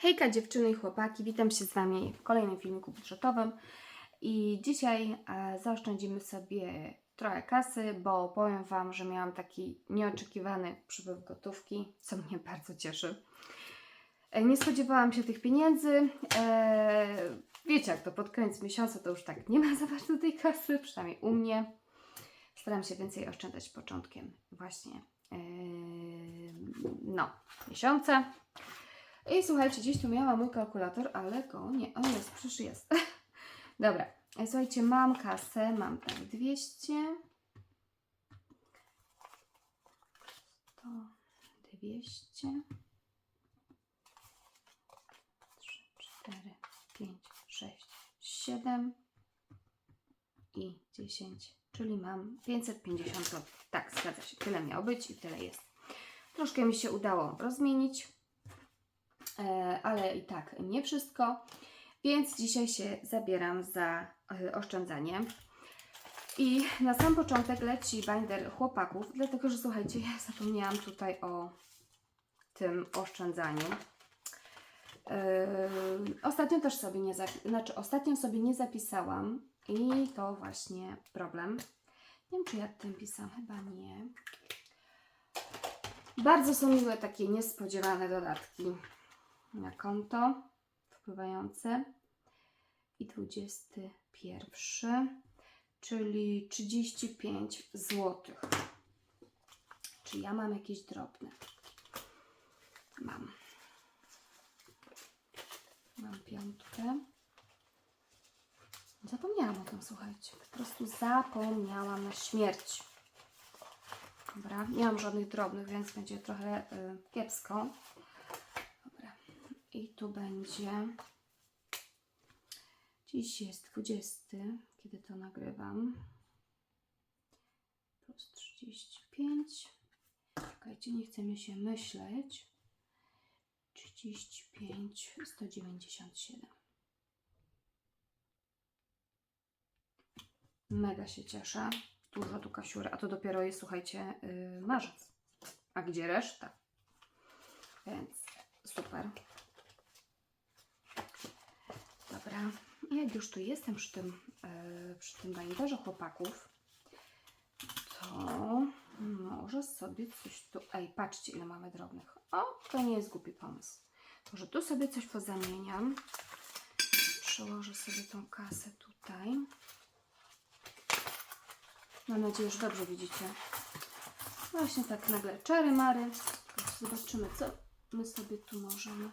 Hejka dziewczyny i chłopaki, witam się z Wami w kolejnym filmiku budżetowym i dzisiaj e, zaoszczędzimy sobie trochę kasy, bo powiem Wam, że miałam taki nieoczekiwany przypływ gotówki, co mnie bardzo cieszy. E, nie spodziewałam się tych pieniędzy, e, wiecie jak to pod koniec miesiąca to już tak nie ma za bardzo tej kasy, przynajmniej u mnie. Staram się więcej oszczędzać początkiem właśnie e, no, miesiąca. I słuchajcie, gdzieś tu miałam mój kalkulator, ale go nie. O jest, przecież jest. Dobra, e, słuchajcie, mam kasę, mam tak 200. To 200. 3, 4, 5, 6, 7 i 10, czyli mam 550 zł. Tak, zgadza się, tyle miało być i tyle jest. Troszkę mi się udało rozmienić ale i tak nie wszystko. Więc dzisiaj się zabieram za e, oszczędzanie. I na sam początek leci binder chłopaków, dlatego że słuchajcie, ja zapomniałam tutaj o tym oszczędzaniu. Yy, ostatnio też sobie nie znaczy ostatnio sobie nie zapisałam i to właśnie problem. Nie wiem, czy ja tym pisałam, chyba nie. Bardzo są miłe takie niespodziewane dodatki na konto wpływające i 21, czyli 35 zł. Czy ja mam jakieś drobne? Mam. Mam piątkę. Zapomniałam o tym, słuchajcie. Po prostu zapomniałam na śmierć. Dobra, nie mam żadnych drobnych, więc będzie trochę y, kiepsko. I tu będzie. Dziś jest 20, kiedy to nagrywam. Plus 35. Czekajcie, nie chce mi się myśleć. 35, 197. Mega się cieszę. Dużo tu kasiury, a to dopiero jest, słuchajcie, yy, marzec. A gdzie reszta? Więc super. Dobra, jak już tu jestem przy tym, yy, przy tym binderze chłopaków, to może sobie coś tu... Ej, patrzcie ile mamy drobnych. O, to nie jest głupi pomysł. Może tu sobie coś pozamieniam. Przełożę sobie tą kasę tutaj. Mam nadzieję, że dobrze widzicie. Właśnie tak nagle czary mary. Zobaczymy, co my sobie tu możemy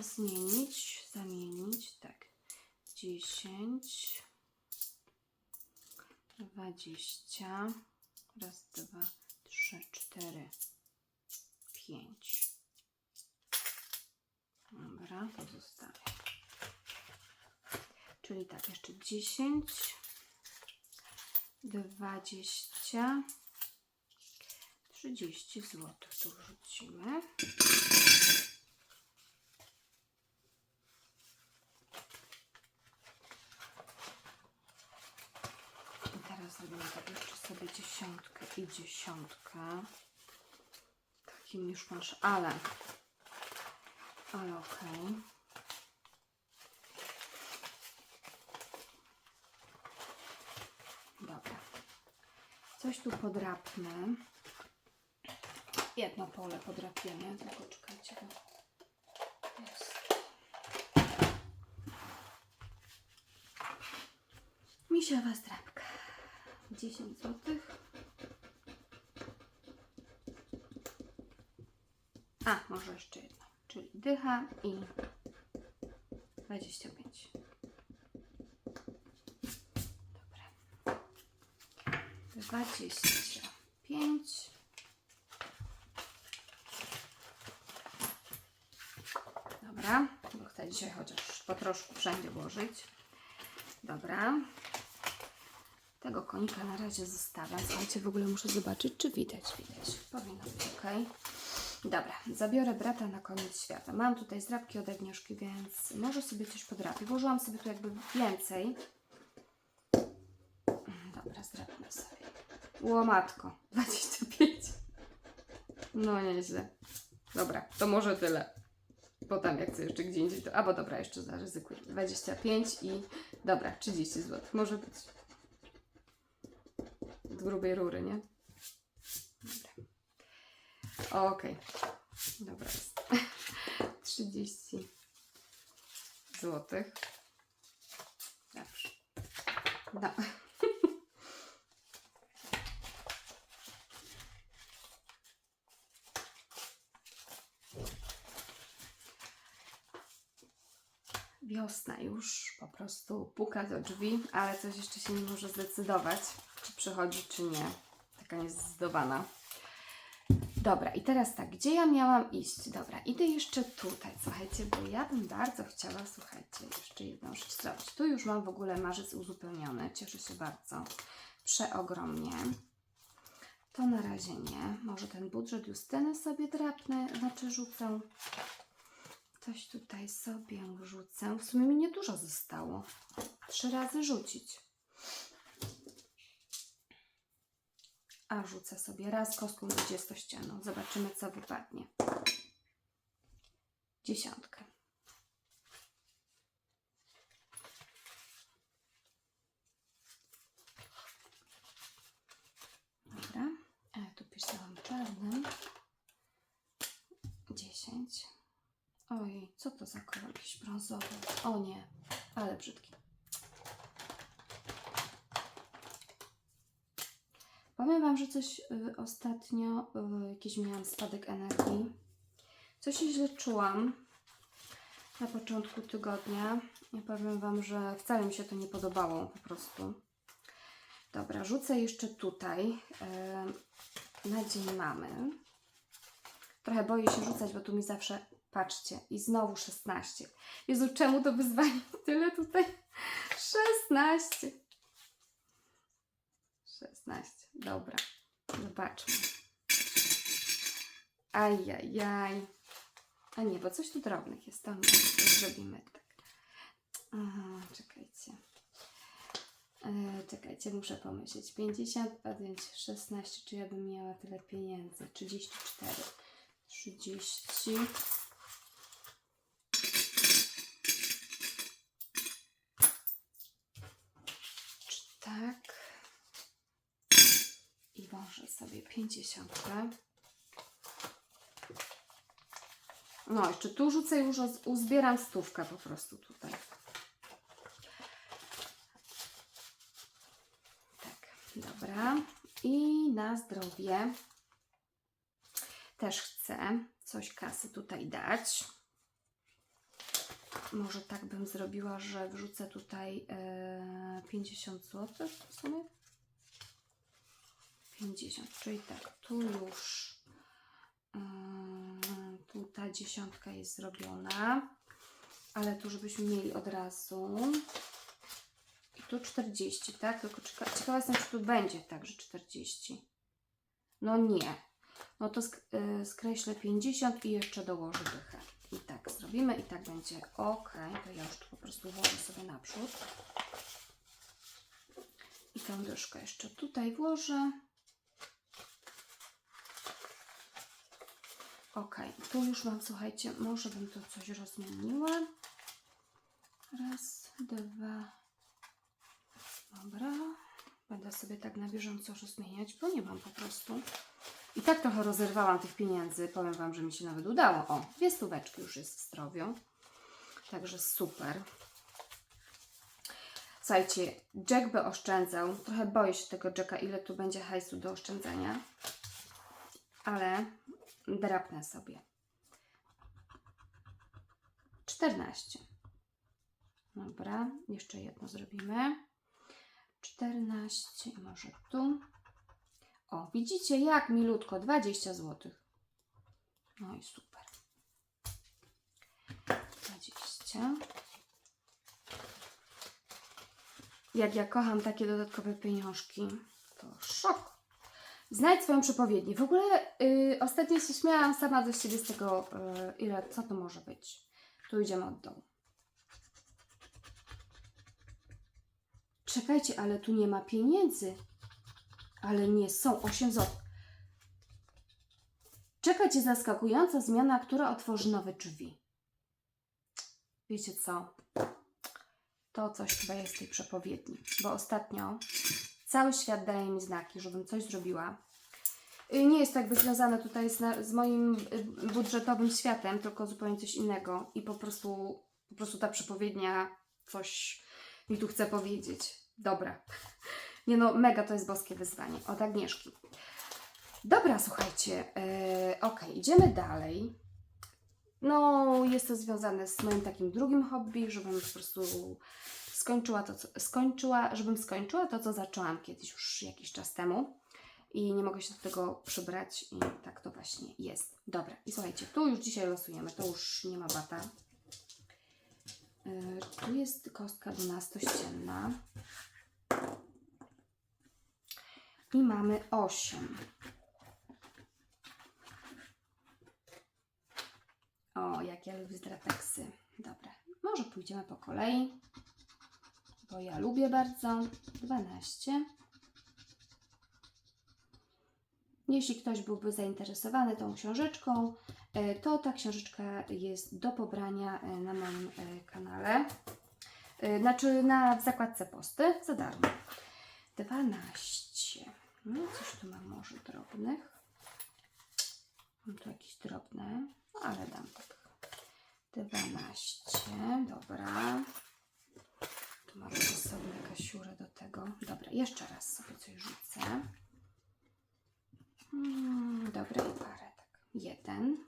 zmienić, zamienić. 10, 20, raz, dwa, trzy, cztery, pięć. Dobra, to. Czyli tak, jeszcze 10, 20, 30 zł tu wrzucimy. I teraz zrobimy tak jeszcze sobie dziesiątkę i dziesiątkę. Takim już masz, ale, ale okej. Dobra. Coś tu podrapnę. Jedno pole podrapiemy, tylko czekajcie, jest. Misiowa zdrapka. 10 zł. A, może jeszcze jedno. Czyli dycha i 25. Dobra. 25. Dobra, bo chcę dzisiaj chociaż po troszku wszędzie włożyć. Dobra. Tego konika na razie zostawiam. Słuchajcie, w ogóle muszę zobaczyć, czy widać. Widać. Powinno być ok. Dobra, zabiorę brata na koniec świata. Mam tutaj zdrabki od Agnieszki, więc może sobie coś podrapię. Włożyłam sobie tu jakby więcej. Dobra, zdrapmy sobie. Łomatko. 25. No nieźle. Dobra, to może tyle. bo tam jak chcę jeszcze gdzie indziej, to... Albo dobra, jeszcze zaryzykuję. 25 i... Dobra, 30 zł. Może być. Z grubej rury, nie? Okej. Dobra jest. 30 złotych. Dobrze. No. Wiosna już po prostu puka do drzwi, ale coś jeszcze się nie może zdecydować, czy przychodzi, czy nie. Taka niezdecydowana. Dobra, i teraz tak, gdzie ja miałam iść? Dobra, idę jeszcze tutaj, słuchajcie, bo ja bym bardzo chciała, słuchajcie, jeszcze jedną rzecz zrobić. Tu już mam w ogóle marzec uzupełniony, cieszę się bardzo, przeogromnie. To na razie nie. Może ten budżet Justyny sobie drapnę, znaczy rzucę. Coś tutaj sobie rzucę. W sumie mi niedużo zostało. Trzy razy rzucić. A rzucę sobie raz kostką 20 ścianą. Zobaczymy, co wypadnie. Dziesiątkę. Dobra. A ja tu pisałam czarnym. 10. Oj, co to za kolor? Jakiś brązowy. O nie, ale brzydki. Powiem Wam, że coś y, ostatnio, y, jakiś miałam spadek energii. Coś się źle czułam na początku tygodnia. Ja powiem Wam, że wcale mi się to nie podobało po prostu. Dobra, rzucę jeszcze tutaj y, na dzień mamy. Trochę boję się rzucać, bo tu mi zawsze, patrzcie, i znowu 16. Jezu, czemu to wyzwanie tyle tutaj? 16. 16. Dobra. Zobaczmy. Ajajaj. A nie, bo coś tu drobnych jest. To zrobimy tak. Aha, czekajcie. E, czekajcie, muszę pomyśleć. 50, odjąć 16, czy ja bym miała tyle pieniędzy? 34. 30. Czy Tak. Sobie 50. No, jeszcze tu rzucę już, uz- uzbieram stówkę po prostu tutaj. Tak, dobra. I na zdrowie też chcę coś kasy tutaj dać. Może tak bym zrobiła, że wrzucę tutaj e, 50 zł w sumie. 50, czyli tak, tu już mm, tu ta dziesiątka jest zrobiona, ale tu żebyśmy mieli od razu i tu 40, tak? Tylko cieka ciekawa jestem, czy tu będzie także 40. No nie. No to sk y, skreślę 50 i jeszcze dołożę dychę. I tak zrobimy i tak będzie ok. To ja już tu po prostu włożę sobie naprzód. I tą dyszkę jeszcze tutaj włożę. Ok, tu już mam, słuchajcie, może bym tu coś rozmieniła. Raz, dwa. Dobra. Będę sobie tak na bieżąco rozmieniać, bo nie mam po prostu. I tak trochę rozerwałam tych pieniędzy. Powiem Wam, że mi się nawet udało. O, dwie stóweczki już jest w zdrowiu. Także super. Słuchajcie, Jack by oszczędzał. Trochę boję się tego Jacka, ile tu będzie hajsu do oszczędzania. Ale drapnę sobie. 14. Dobra, jeszcze jedno zrobimy. 14, może tu. O, widzicie jak milutko, 20 zł. No i super. 20. Jak ja kocham takie dodatkowe pieniążki, to szok. Znajdź swoją przepowiednię. W ogóle y, ostatnio się śmiałam sama do siebie z tego, y, ile, co to może być. Tu idziemy od dołu. Czekajcie, ale tu nie ma pieniędzy. Ale nie są 8 zł. Czekajcie zaskakująca zmiana, która otworzy nowe drzwi. wiecie co? To coś chyba jest w tej przepowiedni, bo ostatnio cały świat daje mi znaki, żebym coś zrobiła. Y, Nie jest to jakby związane tutaj z, na, z moim y, budżetowym światem, tylko zupełnie coś innego i po prostu, po prostu ta przepowiednia coś mi tu chce powiedzieć. Dobra. Nie no, mega to jest boskie wyzwanie. Od Agnieszki. Dobra, słuchajcie. Yy, ok, idziemy dalej. No, jest to związane z moim takim drugim hobby, żebym po prostu skończyła to, co, skończyła, żebym skończyła to, co zaczęłam kiedyś już jakiś czas temu. I nie mogę się do tego przybrać i tak to właśnie jest. Dobra, i słuchajcie, tu już dzisiaj losujemy, to już nie ma bata. Yy, tu jest kostka 12-ścienna. I mamy 8. O, jak ja lubię. Dobra, może pójdziemy po kolei, bo ja lubię bardzo. 12. Jeśli ktoś byłby zainteresowany tą książeczką, e, to ta książeczka jest do pobrania e, na moim e, kanale. Znaczy na, w zakładce posty za darmo. 12. No, coś tu mam może drobnych. Mam tu jakieś drobne, no ale dam tak. 12. Dobra. Tu mamy osobne kasiurę do tego. Dobra, jeszcze raz sobie coś rzucę. Mm, dobra, i parę tak. Jeden.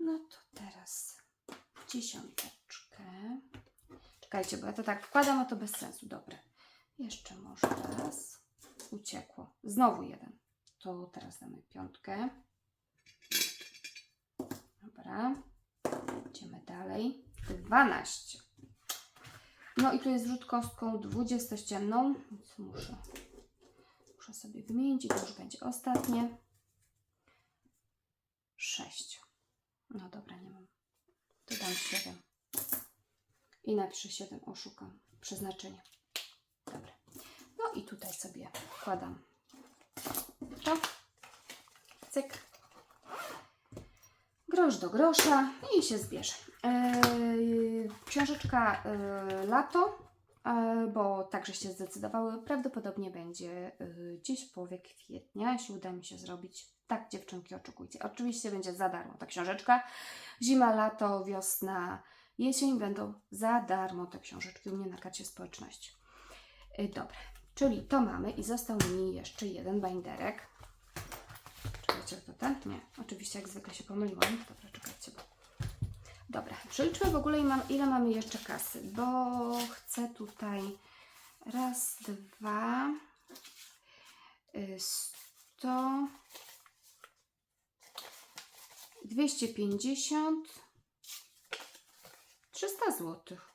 No to teraz dziesiąteczkę. Czekajcie, bo ja to tak wkładam, a to bez sensu. Dobra. Jeszcze może raz. Uciekło. Znowu jeden. To teraz damy piątkę. Dobra. Idziemy dalej. 12. No i tu jest rzut kostką 20-ścienną, więc muszę, muszę sobie wymienić i to już będzie ostatnie. 6. No dobra, nie mam. To dam 7. I napiszę 7, oszukam. Przeznaczenie. Dobra. No i tutaj sobie wkładam to. Cyk. Grosz do grosza i się zbierze. Eee, książeczka e, Lato, e, bo także się zdecydowały, prawdopodobnie będzie e, gdzieś w połowie kwietnia, jeśli uda mi się zrobić. Tak, dziewczynki, oczekujcie. Oczywiście będzie za darmo ta książeczka. Zima, lato, wiosna, jesień będą za darmo te książeczki u mnie na karcie społeczności. E, Dobra, czyli to mamy i został mi jeszcze jeden binderek. To ten? Nie. Oczywiście jak zwykle się pomyliłam. Dobra, czekajcie. Dobra, przeliczmy w ogóle ile mamy jeszcze kasy, bo chcę tutaj raz, dwa, y, sto, dwieście pięćdziesiąt, trzysta złotych.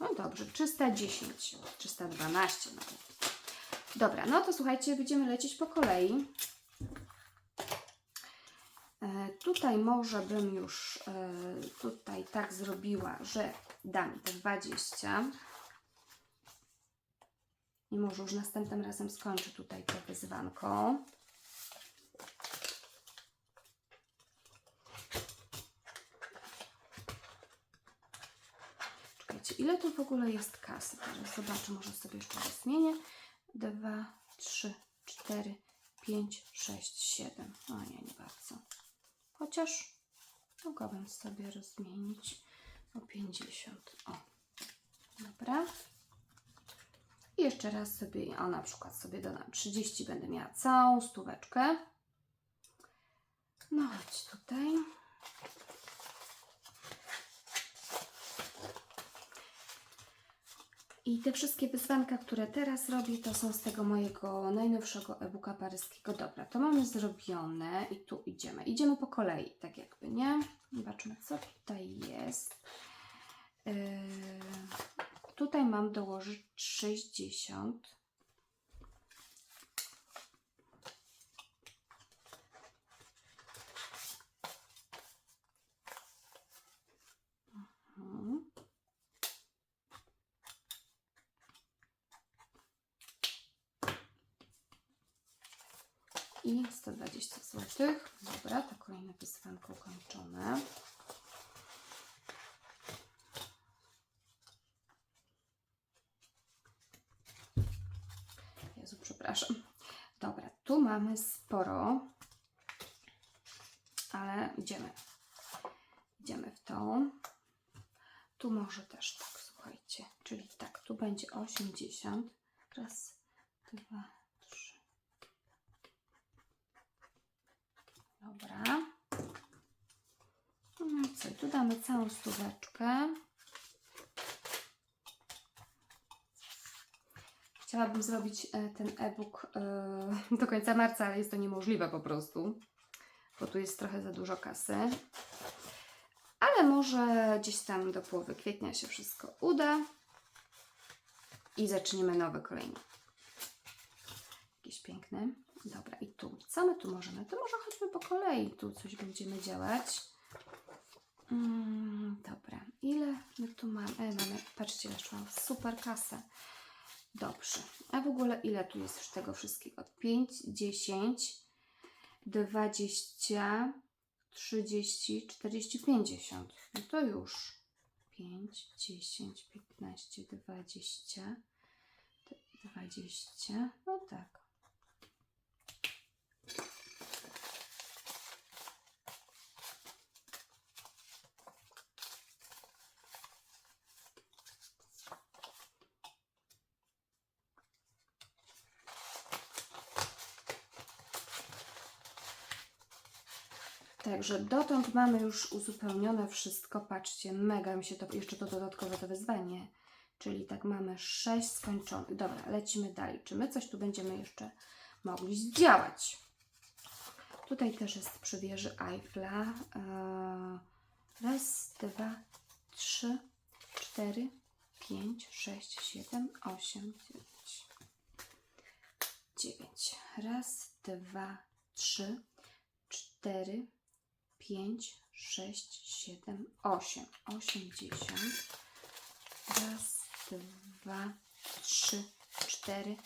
No dobrze, 310, 312 nawet. Dobra, no to słuchajcie, będziemy lecieć po kolei. E, Tutaj może bym już e, tutaj tak zrobiła, że dam te 20. I może już następnym razem skończę tutaj to wyzwanko. Czekajcie, ile tu w ogóle jest kasy? Teraz zobaczę, może sobie jeszcze rozmienię. 2, 3, 4, 5, 6, 7. O nie, nie bardzo. Chociaż mogłabym sobie rozmienić o 50. O, dobra. I jeszcze raz sobie, o na przykład sobie dodam 30, będę miała całą stóweczkę. No chodź tutaj. I te wszystkie wyzwanka, które teraz robię, to są z tego mojego najnowszego e-booka paryskiego. Dobra, to mamy zrobione i tu idziemy. Idziemy po kolei, tak jakby, nie? Zobaczmy, co tutaj jest. Yy, tutaj mam dołożyć 60. 120 zł. Dobra, to kolejne pisanko ukończone. Jezu, przepraszam. Dobra, tu mamy sporo, ale idziemy. Idziemy w tą. Tu może też tak, słuchajcie. Czyli tak, tu będzie 80. Raz, dwa, Dobra. No i co, tu damy całą stóweczkę. Chciałabym zrobić e, ten e-book e, do końca marca, ale jest to niemożliwe po prostu, bo tu jest trochę za dużo kasy. Ale może gdzieś tam do połowy kwietnia się wszystko uda i zaczniemy nowy kolejny. Jakiś piękny. Dobra, i tu. Co my tu możemy? To może chodźmy po kolei. Tu coś będziemy działać. Mm, dobra, ile my tu mamy? E, mamy, patrzcie, jeszcze mam super kasę. Dobrze. A w ogóle ile tu jest już tego wszystkiego? 5, 10, 20, 30, 40, 50. No to już. 5, 10, 15, 20, 20. No tak. Także dotąd mamy już uzupełnione wszystko. Patrzcie, mega mi się to, jeszcze to dodatkowe to wyzwanie. Czyli tak mamy 6 skończonych. Dobra, lecimy dalej. Czy my coś tu będziemy jeszcze mogli zdziałać? Tutaj też jest przy wieży Eiffla. Eee, raz, dwa, trzy, cztery, pięć, sześć, siedem, osiem, dziewięć. Dziewięć. Raz, dwa, trzy, cztery, 5, 6, 7, 8. 80. Raz, dwa, trzy, cztery,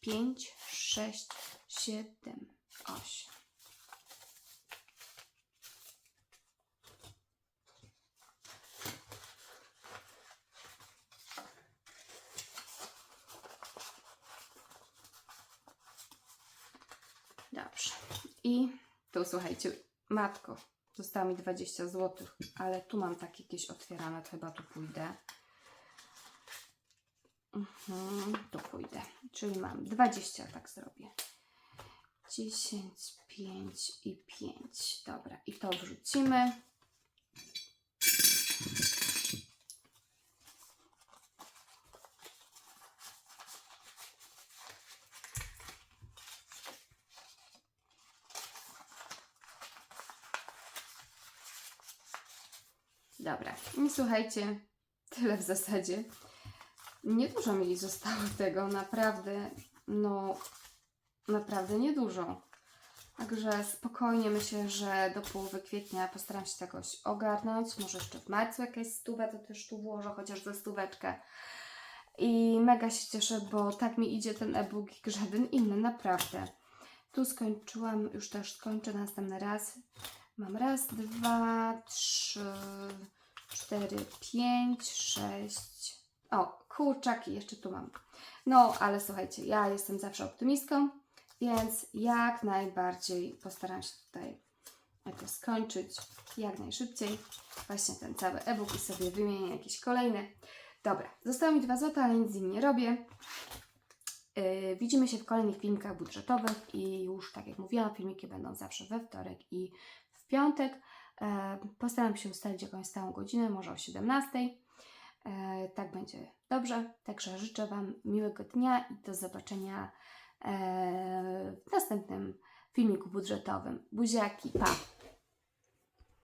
pięć, sześć, siedem, osiem. Dobrze. I tu słuchajcie, matko, Zostało mi 20 zł, ale tu mam takie jakieś otwierane, to chyba tu pójdę. Mhm, tu pójdę. Czyli mam 20, tak zrobię. 10, 5 i 5. Dobra, i to wrzucimy. Dobra, i słuchajcie, tyle w zasadzie. Niedużo mi zostało tego, naprawdę, no, naprawdę niedużo. Także spokojnie myślę, że do połowy kwietnia postaram się jakoś ogarnąć. Może jeszcze w marcu jakaś stówę, to też tu włożę, chociaż za stóweczkę. I mega się cieszę, bo tak mi idzie ten e-book jak żaden inny, naprawdę. Tu skończyłam, już też skończę następny raz. Mam raz, dwa, trzy, cztery, pięć, sześć. O, kurczaki jeszcze tu mam. No, ale słuchajcie, ja jestem zawsze optymistką, więc jak najbardziej postaram się tutaj to skończyć jak najszybciej. Właśnie ten cały e-book i sobie wymienię jakieś kolejne. Dobra, zostało mi 2 zł, ale nic z nim nie robię. Yy, widzimy się w kolejnych filmikach budżetowych i już tak jak mówiłam, filmiki będą zawsze we wtorek i w piątek. E, postaram się ustalić jakąś stałą godzinę, może o 17. E, tak będzie dobrze. Także życzę Wam miłego dnia i do zobaczenia e, w następnym filmiku budżetowym. Buziaki, pa!